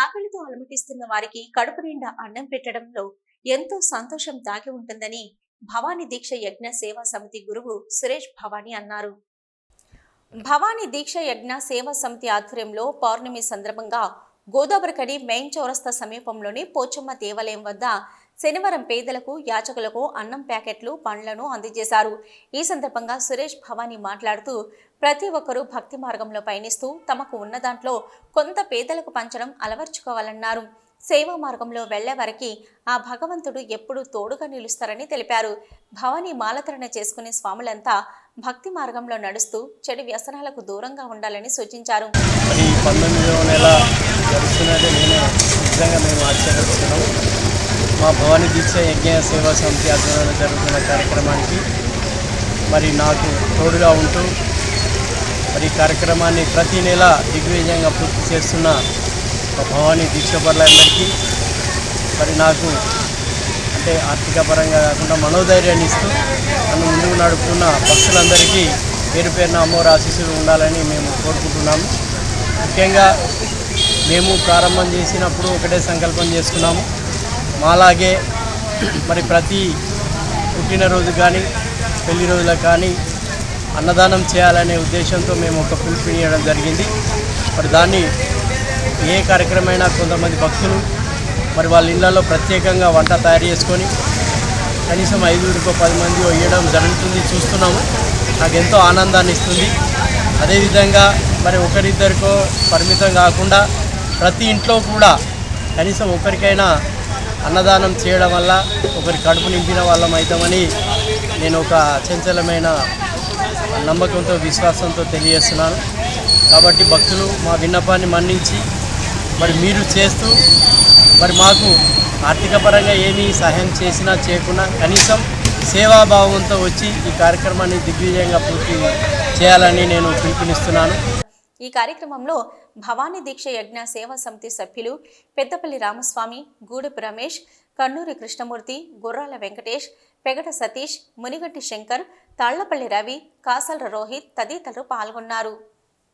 ఆకలితో అలమటిస్తున్న వారికి కడుపు నిండా అన్నం పెట్టడంలో ఎంతో సంతోషం దాగి ఉంటుందని భవానీ దీక్ష యజ్ఞ సేవా సమితి గురువు సురేష్ భవానీ అన్నారు. భవానీ దీక్ష యజ్ఞ సేవా సమితి ఆధ్వర్యంలో పౌర్ణమి సందర్భంగా గోదావరికడి మెయిన్ చౌరస్తా సమీపంలోని పోచమ్మ దేవాలయం వద్ద శనివారం పేదలకు యాచకులకు అన్నం ప్యాకెట్లు పండ్లను అందజేశారు. ఈ సందర్భంగా సురేష్ భవానీ మాట్లాడుతూ ప్రతి ఒక్కరూ భక్తి మార్గంలో పయనిస్తూ తమకు ఉన్న దాంట్లో కొంత పేదలకు పంచడం అలవర్చుకోవాలన్నారు. సేవా మార్గంలో వెళ్ళే వారికి ఆ భగవంతుడు ఎప్పుడూ తోడుగా నిలుస్తారని తెలిపారు. భవానీ మాలతరణ చేసుకునే స్వాములంతా భక్తి మార్గంలో నడుస్తూ చెడు వ్యసనాలకు దూరంగా ఉండాలని సూచించారు. మా భవానీ దీక్ష యజ్ఞ సేవా సమితి ఆధ్వర్యంలో జరుగుతున్న కార్యక్రమానికి మరి నాకు తోడుగా ఉంటూ మరి కార్యక్రమాన్ని ప్రతి నెల దిగ్విజయంగా పూర్తి చేస్తున్న భవానీ దీక్ష పరులందరికీ మరి నాకు అంటే ఆర్థిక పరంగా కాకుండా మనోధైర్యాన్ని ఇస్తూ నన్ను ముందుకు నడుపుతున్న భక్తులందరికీ పేరు పేరున అమ్మవారి ఆశీస్సులు ఉండాలని మేము కోరుకుంటున్నాము. ముఖ్యంగా మేము ప్రారంభం చేసినప్పుడు ఒకటే సంకల్పం చేసుకున్నాము మాలాగే మరి ప్రతి పుట్టినరోజు కానీ పెళ్ళి రోజులకు కానీ అన్నదానం చేయాలనే ఉద్దేశంతో మేము ఒక పిలుపునియడం జరిగింది. మరి దాన్ని ఏ కార్యక్రమైనా కొంతమంది భక్తులు మరి వాళ్ళ ఇళ్ళలో ప్రత్యేకంగా వంట తయారు చేసుకొని కనీసం ఐదుగురికో పది మంది ఇవ్వడం జరుగుతుంది చూస్తున్నాము. నాకు ఎంతో ఆనందాన్ని ఇస్తుంది. అదేవిధంగా మరి ఒకరిద్దరికో పరిమితం కాకుండా ప్రతి ఇంట్లో కూడా కనీసం ఒకరికైనా అన్నదానం చేయడం వల్ల ఒకరి కడుపు నింపిన వాళ్ళం అవుతామని నేను ఒక చంచలమైన నమ్మకంతో విశ్వాసంతో తెలియజేస్తున్నాను. కాబట్టి భక్తులు మా విన్నపాన్ని మన్నించి మరి మీరు చేస్తూ మరి మాకు ఆర్థిక పరంగా ఏమీ సహాయం చేసినా చేయకుండా కనీసం సేవాభావంతో వచ్చి ఈ కార్యక్రమాన్ని దిగ్విజయంగా పూర్తి చేయాలని నేను పిలుపునిస్తున్నాను. ఈ కార్యక్రమంలో భవానీ దీక్ష యజ్ఞ సేవా సమితి సభ్యులు పెద్దపల్లి రామస్వామి గూడెపు రమేష్ కన్నూరి కృష్ణమూర్తి గుర్రాల వెంకటేష్ పెగట సతీష్ మునిగట్టి శంకర్ తాళ్ళపల్లి రవి కాసల రోహిత్ తదితరులు పాల్గొన్నారు.